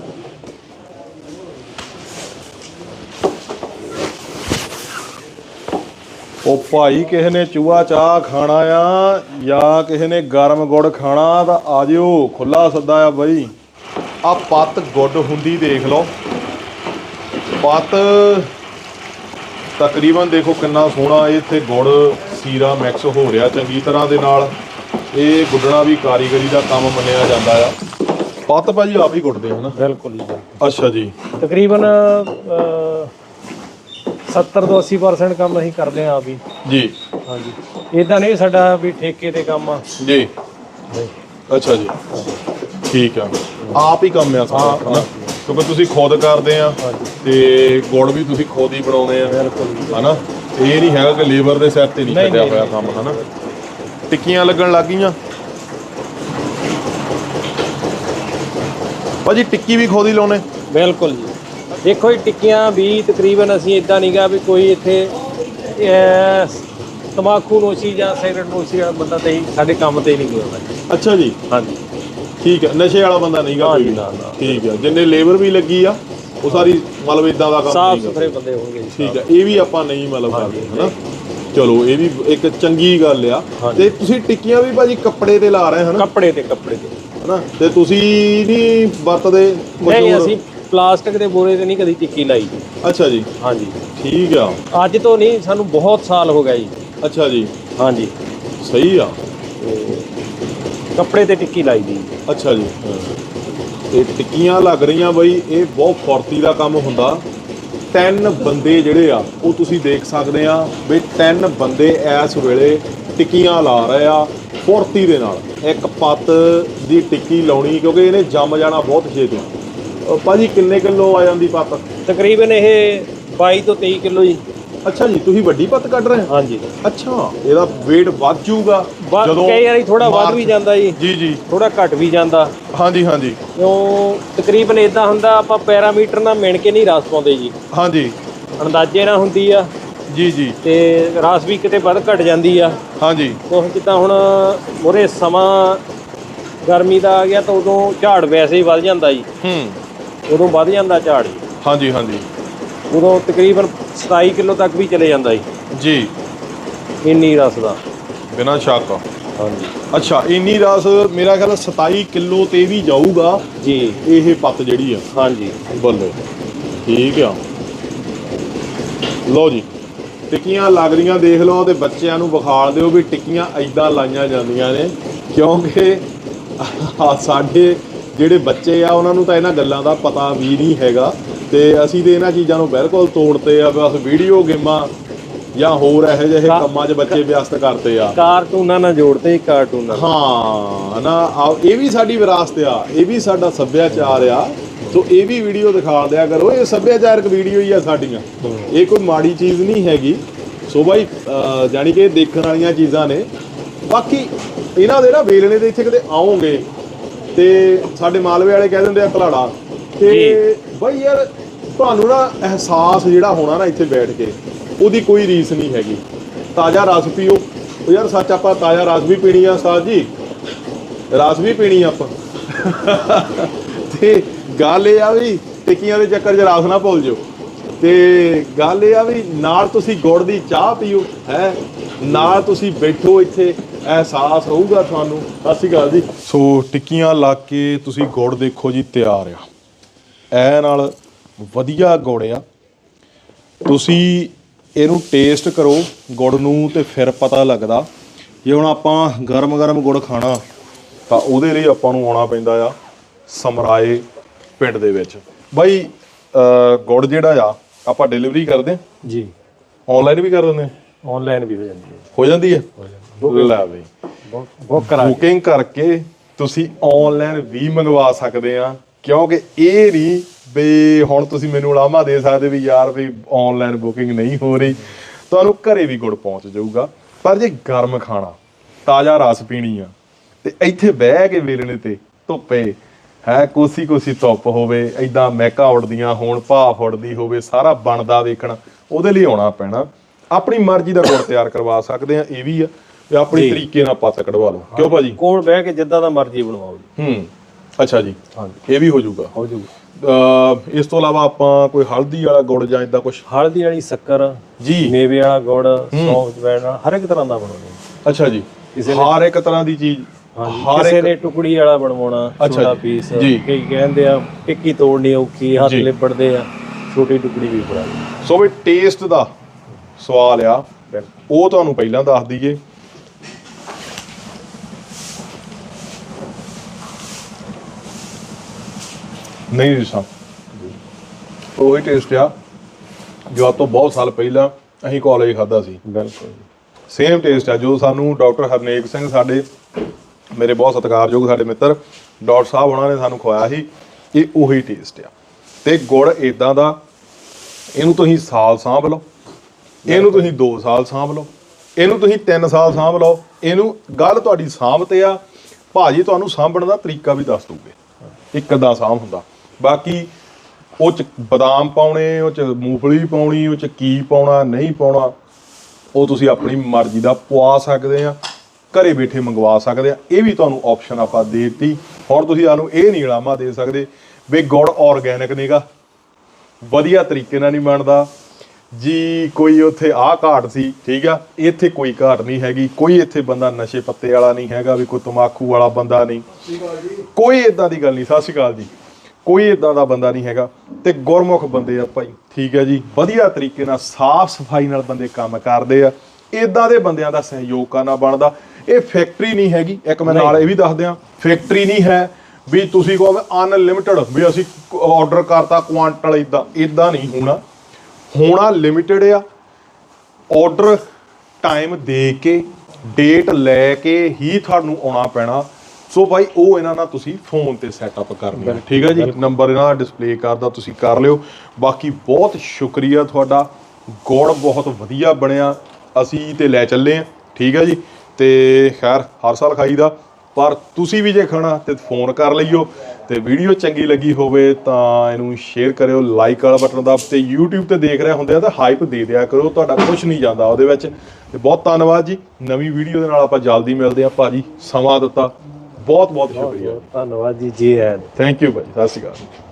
ਉਹ ਭਾਈ ਕਿਸੇ ਨੇ ਚੂਹਾ ਚਾਹ ਖਾਣਾ ਆ ਜਾਂ ਕਿਸੇ ਨੇ ਗਰਮ ਗੁੜ ਖਾਣਾ ਤਾਂ ਆ ਜਿਓ ਖੁੱਲਾ ਸੱਦਾ ਆ ਬਈ। ਆ ਪੱਤ ਗੁੱਡ ਹੁੰਦੀ ਦੇਖ ਲਓ। ਪੱਤ ਤਕਰੀਬਨ ਦੇਖੋ ਕਿੰਨਾ ਸੋਹਣਾ ਇੱਥੇ ਗੁੜ ਸੀਰਾ ਮਿਕਸ ਹੋ ਰਿਹਾ ਚੰਗੀ ਤਰ੍ਹਾਂ ਦੇ ਨਾਲ। ਇਹ ਗੁੱਡਣਾ ਵੀ ਕਾਰੀਗਰੀ ਦਾ ਕੰਮ ਮੰਨਿਆ ਜਾਂਦਾ ਆ। ਪੱਤ ਭਾਜੀ ਆਪ ਹੀ ਗੁੱਡਦੇ ਹੋ ਨਾ? ਬਿਲਕੁਲ ਜੀ। ਅੱਛਾ ਜੀ। ਤਕਰੀਬਨ ਅ, 70 ਤੋਂ 80% ਕੰਮ ਅਸੀਂ ਕਰਦੇ ਹਾਂ ਆਪ ਹੀ। ਜੀ। ਹਾਂਜੀ। ਇਦਾਂ ਨਹੀਂ ਸਾਡਾ ਵੀ ਠੇਕੇ ਤੇ ਕੰਮ ਆ। ਜੀ। ਅੱਛਾ ਜੀ। ਠੀਕ ਆ। ਆਪ ਹੀ ਕੰਮ ਆ ਸਾਰਾ ਹਾਂ, ਹਨਾ ਕਿਉਂਕਿ ਤੁਸੀਂ ਖੁਦ ਕਰਦੇ ਆ ਤੇ ਗੁੜ ਵੀ ਤੁਸੀਂ ਖੁਦ ਹੀ ਬਣਾਉਂਦੇ ਆ। ਬਿਲਕੁਲ ਹਨਾ? ਇਹ ਨਹੀਂ ਹੈਗਾ ਕਿ ਲੇਬਰ ਦੇ ਸਿਰ ਤੇ ਨਹੀਂ ਨਹੀਂ, ਛੱਡਿਆ ਨਹੀਂ, ਹੋਇਆ ਕੰਮ ਹਨਾ? ਟਿੱਕੀਆਂ ਲੱਗਣ ਲੱਗ ਗਈਆਂ। ਭਾਜੀ ਟਿੱਕੀ ਵੀ ਖੁਦ ਹੀ ਲਾਉਨੇ ਬਿਲਕੁਲ ਜੀ। ਦੇਖੋ ਇਹ ਟਿੱਕੀਆਂ ਵੀ ਤਕਰੀਬਨ ਅਸੀਂ ਇਦਾਂ ਨਹੀਂਗਾ ਵੀ ਕੋਈ ਇੱਥੇ ਅਹ, ਤੰਬਾਕੂ ਨੋਸ਼ੀ ਜਾਂ ਸਿਗਰਟ ਨੋਸ਼ੀ ਵਾਲਾ ਬੰਦਾ ਤੇ ਸਾਡੇ ਕੰਮ ਤੇ ਨਹੀਂ ਗਿਆ। ਅੱਛਾ ਜੀ। ਹਾਂਜੀ। ਠੀਕ ਹੈ ਨਸ਼ੇ ਵਾਲਾ ਬੰਦਾ ਨਹੀਂਗਾ ਕੋਈ ਵੀ। ਨਾ, ਨਾ। ਠੀਕ ਹੈ ਜਿੰਨੇ ਲੇਬਰ ਵੀ ਲੱਗੀ ਆ ਉਹ ਸਾਰੀ ਮਤਲਬ ਇਦਾਂ ਦਾ ਕੰਮ ਸਾਫ਼ ਨਹੀਂਗਾ ਸੁਥਰੇ ਬੰਦੇ ਹੋਣਗੇ ਜੀ ਠੀਕ ਹੈ ਇਹ ਵੀ ਆਪਾਂ ਨਹੀਂ ਮਤਲਬ ਕਰਦੇ ਹਨਾ? ਚਲੋ ਇਹ ਵੀ ਇੱਕ ਚੰਗੀ ਗੱਲ ਆ। ਤੇ ਤੁਸੀਂ ਟਿੱਕੀਆਂ ਵੀ ਭਾਜੀ ਕੱਪੜੇ ਤੇ ਲਾ ਰਹੇ ਹਨਾ? ਕੱਪੜੇ ਤੇ ਕੱਪੜੇ ਤੇ। ਹਨਾ? ਤੇ ਤੁਸੀਂ ਨਹੀਂ ਵਰਤਦੇ ਕੁਛ ਨਹੀਂ ਹੋਰ? ਅਸੀਂ ਪਲਾਸਟਿਕ ਦੇ ਬੋਰੇ ਤੇ ਨਹੀਂ ਕਦੀ ਟਿੱਕੀ ਲਾਈ। ਜੀ ਅੱਛਾ ਜੀ। ਹਾਂਜੀ। ਠੀਕ ਆ। ਅੱਜ ਤੋਂ ਨਹੀਂ ਸਾਨੂੰ ਬਹੁਤ ਸਾਲ ਹੋ ਗਏ ਜੀ। ਅੱਛਾ ਜੀ। ਹਾਂਜੀ। ਸਹੀ ਆ। ਕੱਪੜੇ ਤੇ ਟਿੱਕੀ ਲਾਈ ਦੀ। ਅੱਛਾ ਜੀ। ਇਹ ਟਿੱਕੀਆਂ ਲੱਗ ਰਹੀਆਂ ਬਈ, ਇਹ ਬਹੁਤ ਫੁਰਤੀ ਦਾ ਕੰਮ ਹੁੰਦਾ। ਤਿੰਨ ਬੰਦੇ ਜਿਹੜੇ ਆ, ਉਹ ਤੁਸੀਂ ਦੇਖ ਸਕਦੇ ਆ ਵੀ ਤਿੰਨ ਬੰਦੇ ਇਸ ਵੇਲੇ ਟਿੱਕੀਆਂ ਲਾ ਰਹੇ ਆ ਫੁਰਤੀ ਦੇ ਨਾਲ। ਇੱਕ ਪੱਤ ਦੀ ਟਿੱਕੀ ਲਾਉਣੀ, ਕਿਉਂਕਿ ਇਹਨੇ ਜੰਮ ਜਾਣਾ ਬਹੁਤ ਛੇਤੀ। ਅਹ ਭਾਜੀ, ਕਿੰਨੇ ਕਿਲੋ ਆ ਜਾਂਦੀ ਪੱਤ? ਤਕਰੀਬਨ ਇਹ 22 ਤੋਂ 23 ਕਿਲੋ ਜੀ। ਅੱਛਾ ਜੀ ਤੁਸੀਂ ਵੱਡੀ ਪੱਤ ਕੱਢ ਰਹੇ ਹੋ? ਹਾਂਜੀ। ਅੱਛਾ ਇਹਦਾ weight ਵੱਧ ਜਾਊਗਾ ਵੱਧ ਕਈ ਵਾਰੀ ਥੋੜਾ ਵੱਧ ਵੀ ਜਾਂਦਾ ਜੀ। ਜੀ ਜੀ। ਥੋੜਾ ਘਟ ਵੀ ਜਾਂਦਾ। ਹਾਂਜੀ ਹਾਂਜੀ। ਕਿਉਂ ਤਕਰੀਬਨ ਇਦਾਂ ਹੁੰਦਾ ਆਪਾਂ ਪੈਰਾਮੀਟਰ ਨਾਲ ਮਿਣ ਕੇ ਨਹੀਂ ਰਾਸ ਪਾਉਂਦੇ ਜੀ। ਹਾਂਜੀ। ਅੰਦਾਜ਼ੇ ਨਾਲ ਹੁੰਦੀ ਆ। ਜੀ ਜੀ। ਤੇ ਰਾਸ ਵੀ ਕਿਤੇ ਵੱਧ ਘਟ ਜਾਂਦੀ ਆ। ਹਾਂਜੀ। ਉਹ ਜਿੱਦਾਂ ਹੁਣ ਮੋਰੇ ਸਮਾਂ ਗਰਮੀ ਦਾ ਆ ਗਿਆ ਤਾਂ ਉਦੋਂ ਝਾੜ ਵੈਸੇ ਹੀ ਵੱਧ ਜਾਂਦਾ ਜੀ। ਹੂੰ। ਉਦੋਂ ਵੱਧ ਜਾਂਦਾ ਝਾੜ ਜੀ। ਹਾਂਜੀ ਹਾਂਜੀ। ਉਦੋਂ ਤਕਰੀਬਨ 27 ਕਿਲੋ ਤੱਕ ਵੀ ਚਲੇ ਜਾਂਦਾ ਜੀ। ਜੀ। ਇੰਨੀ ਰਸ ਦਾ। ਬਿਨਾਂ ਸ਼ੱਕ। ਹਾਂਜੀ। ਅੱਛਾ ਇੰਨੀ ਰਸ ਮੇਰਾ ਖਿਆਲ ਆ 27 ਕਿਲੋ ਤੇ ਵੀ ਜਾਊਗਾ। ਜੀ। ਇਹ ਪੱਤ ਜਿਹੜੀ ਆ। ਹਾਂਜੀ। ਬੱਲੇ। ਠੀਕ ਆ। ਲਓ ਜੀ। ਟਿੱਕੀਆਂ ਲੱਗ ਰਹੀਆਂ ਦੇਖ ਲਓ ਤੇ ਬੱਚਿਆਂ ਨੂੰ ਵਿਖਾਲ ਦਿਓ ਵੀ ਟਿੱਕੀਆਂ ਐਦਾਂ ਲਾਈਆਂ ਜਾਂਦੀਆਂ ਨੇ ਕਿਉਂਕਿ ਸਾਡੇ ਜਿਹੜੇ ਬੱਚੇ ਆ ਉਹਨਾਂ ਨੂੰ ਤਾਂ ਇਹਨਾਂ ਗੱਲਾਂ ਦਾ ਪਤਾ ਵੀ ਨਹੀਂ ਹੈਗਾ। ਤੇ ਅਸੀਂ ਤੇ ਇਹਨਾਂ ਚੀਜ਼ਾਂ ਨੂੰ ਬਿਲਕੁਲ ਤੋੜਤੇ ਆ ਬਸ ਵੀਡੀਓ ਗੇਮਾਂ ਜਾਂ ਹੋਰ ਇਹੋ ਜਿਹੇ ਕੰਮਾਂ 'ਚ ਬੱਚੇ ਵਿਅਸਤ ਕਰਤੇ ਆ। ਕਾਰਟੂਨਾਂ ਨਾਲ ਜੋੜਦੇ ਕਾਰਟੂਨਾਂ। ਹਾਂ ਨਾ ਆ- ਇਹ ਵੀ ਸਾਡੀ ਵਿਰਾਸਤ ਆ ਇਹ ਵੀ ਸਾਡਾ ਸੱਭਿਆਚਾਰ ਆ। ਸੋ ਇਹ ਵੀ ਵੀਡੀਓ ਦਿਖਾ ਦਿਆ ਕਰੋ ਇਹ ਸੱਭਿਆਚਾਰਕ ਵੀਡੀਓ ਹੀ ਆ ਸਾਡੀਆਂ। ਇਹ ਕੋਈ ਮਾੜੀ ਚੀਜ਼ ਨਹੀਂ ਹੈਗੀ। ਸੋ ਬਾਈ ਅਹ, ਜਾਣੀ ਕਿ ਇਹ ਦੇਖਣ ਵਾਲੀਆਂ ਚੀਜ਼ਾਂ ਨੇ। ਬਾਕੀ ਇਹਨਾਂ ਦੇ ਨਾ ਵੇਲਣੇ ਦੇ ਇੱਥੇ ਕਿਤੇ ਆਉਂਗੇ ਤੇ ਸਾਡੇ ਮਾਲਵੇ ਵਾਲੇ ਕਹਿ ਦਿੰਦੇ ਆ ਘਲਾੜਾ ਤੇ ਬਾਈ ਯਾਰ ਤੁਹਾਨੂੰ ਨਾ ਅਹਿਸਾਸ ਜਿਹੜਾ ਹੋਣਾ ਨਾ ਇੱਥੇ ਬੈਠ ਕੇ, ਉਹਦੀ ਕੋਈ ਰੀਸ ਨਹੀਂ ਹੈਗੀ। ਤਾਜ਼ਾ ਰਸ ਪੀਓ। ਉਹ ਯਾਰ ਸੱਚ ਆਪਾਂ ਤਾਜ਼ਾ ਰਸ ਵੀ ਪੀਣੀ ਆ ਸਾਜ ਜੀ। ਰਸ ਵੀ ਪੀਣੀ ਆਪਾਂ। ਤੇ ਗੱਲ ਇਹ ਆ ਵੀ ਟਿੱਕੀਆਂ ਦੇ ਚੱਕਰ 'ਚ ਰਸ ਨਾ ਭੁੱਲ ਜਾਓ। ਤੇ ਗੱਲ ਇਹ ਆ ਵੀ ਨਾਲ ਤੁਸੀਂ ਗੁੜ ਦੀ ਚਾਹ ਪੀਓ, ਹੈ? ਨਾਲ ਤੁਸੀਂ ਬੈਠੋ ਇੱਥੇ, ਅਹਿਸਾਸ ਹੋਊਗਾ ਤੁਹਾਨੂੰ। ਸਤਿ ਸ਼੍ਰੀ ਅਕਾਲ ਜੀ। ਸੋ ਟਿੱਕੀਆਂ ਲਾ ਕੇ ਤੁਸੀਂ ਗੁੜ ਦੇਖੋ ਜੀ, ਤਿਆਰ ਆ। ਐ ਨਾਲ ਵਧੀਆ ਗੁੜ ਆ। ਤੁਸੀਂ ਇਹਨੂੰ ਟੇਸਟ ਕਰੋ ਗੁੜ ਨੂੰ ਤੇ ਫਿਰ ਪਤਾ ਲੱਗਦਾ। ਜੇ ਹੁਣ ਆਪਾਂ ਗਰਮ ਗਰਮ ਗੁੜ ਖਾਣਾ ਤਾਂ ਉਹਦੇ ਲਈ ਆਪਾਂ ਨੂੰ ਆਉਣਾ ਪੈਂਦਾ ਆ ਸਮਰਾਏ ਪਿੰਡ ਦੇ ਵਿੱਚ। ਬਾਈ ਗੁੜ ਜਿਹੜਾ ਆ ਆਪਾਂ ਡਿਲੀਵਰੀ ਕਰਦੇ ਜੀ। ਆਨਲਾਈਨ ਵੀ ਕਰ ਦਿੰਦੇ ਆਨਲਾਈਨ ਵੀ ਹੋ ਜਾਂਦੀ ਹੈ। ਹੋ ਜਾਂਦੀ ਹੈ? ਲੈ ਬਈ। ਬੁੱਕ ਕਰਾ। ਬੁਕਿੰਗ ਕਰਕੇ ਤੁਸੀਂ ਆਨਲਾਈਨ ਵੀ ਮੰਗਵਾ ਸਕਦੇ ਆ ਕਿਉਂਕਿ ਇਹ ਨਹੀਂ ਵੀ ਹੁਣ ਤੁਸੀਂ ਮੈਨੂੰ ਉਲਾਮਾ ਦੇ ਸਕਦੇ ਵੀ ਯਾਰ ਵੀ ਆਨਲਾਈਨ ਬੁਕਿੰਗ ਨਹੀਂ ਹੋ ਰਹੀ। ਤੁਹਾਨੂੰ ਘਰੇ ਵੀ ਗੁੜ ਪਹੁੰਚ ਜਾਊਗਾ। ਪਰ ਜੇ ਗਰਮ ਖਾਣਾ ਤਾਜ਼ਾ ਰਸ ਪੀਣੀ ਆ ਤੇ ਇੱਥੇ ਬਹਿ ਕੇ ਵੇਲਣੇ ਤੇ ਧੁੱਪੇ ਹੈ ਕੋਸੀ ਕੋਸੀ ਧੁੱਪ ਹੋਵੇ ਐਦਾਂ ਮਹਿਕਾ ਉੱਡਦੀਆਂ ਹੋਣ ਭਾਫ ਉੱਡਦੀ ਹੋਵੇ ਸਾਰਾ ਬਣਦਾ ਵੇਖਣਾ ਉਹਦੇ ਲਈ ਆਉਣਾ ਪੈਣਾ। ਆਪਣੀ ਮਰਜ਼ੀ ਦਾ ਗੁੜ ਤਿਆਰ ਕਰਵਾ ਸਕਦੇ ਆ ਇਹ ਵੀ ਆ। ਵੀ ਆਪਣੀ ਤਰੀਕੇ ਨਾਲ ਪੱਤ ਕਢਵਾ ਲਓ। ਕਿਉਂ ਭਾਜੀ ਕੋਲ ਬਹਿ ਕੇ ਜਿੱਦਾਂ ਦਾ ਮਰਜ਼ੀ ਬਣਵਾਓ ਜੀ। ਹੂੰ ਅੱਛਾ ਜੀ। ਹਾਂਜੀ। ਇਹ ਵੀ ਹੋ ਜਾਊਗਾ। ਹੋ ਜੂ ਅਹ ਇਸ ਤੋਂ ਇਲਾਵਾ ਆਪਾਂ ਕੋਈ ਹਲਦੀ ਵਾਲਾ ਗੁੜ ਜਾਂ ਇਦਾਂ ਕੁਝ ਹਲਦੀ ਵਾਲੀ ਸ਼ੱਕਰ ਜੀ। ਮੇਵੇ ਵਾਲਾ ਗੁੜ ਸੌਂਫ ਵਾਲਾ ਹਰ ਇੱਕ ਤਰ੍ਹਾਂ ਦਾ ਬਣਾਉਂਦੇ ਅੱਛਾ ਜੀ। ਹਰ ਇੱਕ ਤਰ੍ਹਾਂ ਦੀ ਚੀਜ਼ ਹਰ ਕਿਸੇ ਇੱਕ ਨੇ ਟੁਕੜੀ ਵਾਲਾ ਬਣਵਾਉਣਾ ਛੋਟਾ ਪੀਸ। ਕਈ ਕਹਿੰਦੇ ਆ ਟਿੱਕੀ ਤੋੜਨੀ ਔਖੀ ਹੱਥ। ਲਿਪੜਦੇ ਆ ਛੋਟੀ ਟੁਕੜੀ ਵੀ ਬਣਾ ਸੋ ਵੀ ਟੇਸਟ ਦਾ ਸਵਾਲ ਆ। ਉਹ ਤੁਹਾਨੂੰ ਪਹਿਲਾਂ ਦੱਸ ਦਈਏ। ਨਹੀਂ ਜੀ ਸਾਹਿਬ ਉਹੀ ਟੇਸਟ ਆ। ਜੋ ਆਪ ਤੋਂ ਬਹੁਤ ਸਾਲ ਪਹਿਲਾਂ ਅਸੀਂ ਕਾਲਜ ਖਾਦਾ ਸੀ। ਬਿਲਕੁਲ ਸੇਮ ਟੇਸਟ ਆ ਜੋ ਸਾਨੂੰ ਡਾਕਟਰ ਹਰਨੇਕ ਸਿੰਘ ਸਾਡੇ ਮੇਰੇ ਬਹੁਤ ਸਤਿਕਾਰਯੋਗ ਸਾਡੇ ਮਿੱਤਰ ਡਾਕਟਰ ਸਾਹਿਬ ਉਹਨਾਂ ਨੇ ਸਾਨੂੰ ਖਵਾਇਆ ਸੀ। ਇਹ ਉਹੀ ਟੇਸਟ ਆ। ਤੇ ਗੁੜ ਇਦਾਂ ਦਾ ਇਹਨੂੰ ਤੁਸੀਂ ਸਾਲ ਸਾਂਭ ਲਓ। ਇਹਨੂੰ ਤੁਸੀਂ 2 ਸਾਲ ਸਾਂਭ ਲਓ। ਇਹਨੂੰ ਤੁਸੀਂ 3 ਸਾਲ ਸਾਂਭ ਲਓ। ਇਹਨੂੰ ਗੱਲ ਤੁਹਾਡੀ ਸਾਂਭ ਤੇ ਆ। ਭਾਜੀ ਤੁਹਾਨੂੰ ਸਾਂਭਣ ਦਾ ਤਰੀਕਾ ਵੀ ਦੱਸ ਦੂਗੇ। ਇੱਕ ਦਾ ਸਾਂਭ ਹੁੰਦਾ। ਬਾਕੀ ਉਹ ਚ ਬਦਾਮ ਪਾਉਣੇ ਉਹ ਚ ਮੂੰਗਫਲੀ ਪਾਉਣੀ ਉਹ ਚ ਕੀ ਪਾਉਣਾ ਨਹੀਂ ਪਾਉਣਾ ਉਹ ਤੁਸੀਂ ਆਪਣੀ ਮਰਜ਼ੀ ਦਾ ਪਵਾ ਸਕਦੇ ਆ ਘਰੇ ਬੈਠੇ ਮੰਗਵਾ ਸਕਦੇ ਆ ਇਹ ਵੀ ਤੁਹਾਨੂੰ ਆਪਸ਼ਨ ਆਪਾਂ ਦੇ ਦਿੱਤੀ। ਹੁਣ ਤੁਸੀਂ ਸਾਨੂੰ ਇਹ ਨਹੀਂ ਇਲਾਮਾ ਦੇ ਸਕਦੇ ਵੀ ਗੁੜ ਆਰਗੈਨਿਕ ਨਹੀਂਗਾ। ਵਧੀਆ ਤਰੀਕੇ ਨਾਲ ਨਹੀਂ ਬਣਦਾ। ਜੀ ਕੋਈ ਉੱਥੇ ਆਹ ਘਾਟ ਸੀ ਠੀਕ ਆ ਇੱਥੇ ਕੋਈ ਘਾਟ ਨਹੀਂ ਹੈਗੀ ਕੋਈ ਇੱਥੇ ਬੰਦਾ ਨਸ਼ੇ ਪੱਤੇ ਵਾਲਾ ਨਹੀਂ ਹੈਗਾ ਵੀ ਕੋਈ ਤਮਾਕੂ ਵਾਲਾ ਬੰਦਾ ਨਹੀਂ। ਕੋਈ ਇਦਾਂ ਦੀ ਗੱਲ ਨਹੀਂ ਸਤਿ ਸ਼੍ਰੀ ਅਕਾਲ ਜੀ। ਕੋਈ ਇਦਾਂ ਦਾ ਬੰਦਾ ਨਹੀਂ ਹੈਗਾ। ਤੇ ਗੁਰਮੁਖ ਬੰਦੇ ਆ ਭਾਈ। ਠੀਕ ਹੈ ਜੀ। ਵਧੀਆ ਤਰੀਕੇ ਨਾਲ ਸਾਫ਼ ਸਫ਼ਾਈ ਨਾਲ ਬੰਦੇ ਕੰਮ ਕਰਦੇ ਆ। ਇਦਾਂ ਦੇ ਬੰਦਿਆਂ ਦਾ ਸਹਿਯੋਗ ਕਰਨਾ ਬਣਦਾ। ਇਹ ਫੈਕਟਰੀ ਨਹੀਂ ਹੈਗੀ। ਇੱਕ ਮੈਂ ਨਾਲ ਇਹ ਵੀ ਦੱਸ ਦਿਆਂ। ਫੈਕਟਰੀ ਨਹੀਂ ਹੈ ਵੀ ਤੁਸੀਂ ਕਹੋ ਅਨਲਿਮਿਟਿਡ ਵੀ ਅਸੀਂ ਆਰਡਰ ਕਰਤਾ ਕੁਆਂਟਲ ਇਦਾਂ ਇਦਾਂ ਨਹੀਂ ਹੋਣਾ। ਹੋਣਾ ਲਿਮਿਟਿਡ ਆ। ਆਰਡਰ ਟਾਈਮ ਦੇ ਕੇ ਡੇਟ ਲੈ ਕੇ ਹੀ ਤੁਹਾਨੂੰ ਆਉਣਾ ਪੈਣਾ। ਸੋ ਭਾਈ ਉਹ ਇਹਨਾਂ ਨਾਲ ਤੁਸੀਂ ਫੋਨ ਤੇ ਸੈਟਅਪ ਕਰਨੀ ਹੈ। ਠੀਕ ਹੈ ਜੀ? ਨੰਬਰ ਇਹਨਾਂ ਦਾ ਡਿਸਪਲੇ ਕਰਦਾ ਤੁਸੀਂ ਕਰ ਲਿਓ। ਬਾਕੀ ਬਹੁਤ ਸ਼ੁਕਰੀਆ ਤੁਹਾਡਾ। ਗੁੜ ਬਹੁਤ ਵਧੀਆ ਬਣਿਆ। ਅਸੀਂ ਤੇ ਲੈ ਚੱਲੇ ਆ ਠੀਕ ਹੈ ਜੀ? ਤੇ ਖੈਰ ਹਰ ਸਾਲ ਖਾਈਦਾ। ਪਰ ਤੁਸੀਂ ਵੀ ਜੇ ਖਾਣਾ ਤੇ ਫੋਨ ਕਰ ਲਈਓ। ਤੇ ਵੀਡੀਓ ਚੰਗੀ ਲੱਗੀ ਹੋਵੇ ਤਾਂ ਇਹਨੂੰ ਸ਼ੇਅਰ ਕਰਿਓ। ਲਾਈਕ ਵਾਲਾ ਬਟਨ ਦਬ ਤੇ YouTube ਤੇ ਦੇਖ ਰਹੇ ਹੁੰਦੇ ਆ ਤਾਂ ਹਾਈਪ ਦੇ ਦਿਆ ਕਰੋ। ਤੁਹਾਡਾ ਕੁਝ ਨਹੀਂ ਜਾਂਦਾ ਉਹਦੇ ਵਿੱਚ। ਤੇ ਬਹੁਤ ਧੰਨਵਾਦ ਜੀ। ਨਵੀਂ ਵੀਡੀਓ ਦੇ ਨਾਲ ਆਪਾਂ ਜਲਦੀ ਮਿਲਦੇ ਆ ਭਾਜੀ ਸਮਾਂ ਦਿੱਤਾ। ਬਹੁਤ ਬਹੁਤ ਸ਼ੁਕਰੀਆ ਧੰਨਵਾਦ ਜੀ ਜੀ ਐਨ ਥੈਂਕ ਯੂ ਭਾਜੀ। ਸਤਿ ਸ਼੍ਰੀ ਅਕਾਲ।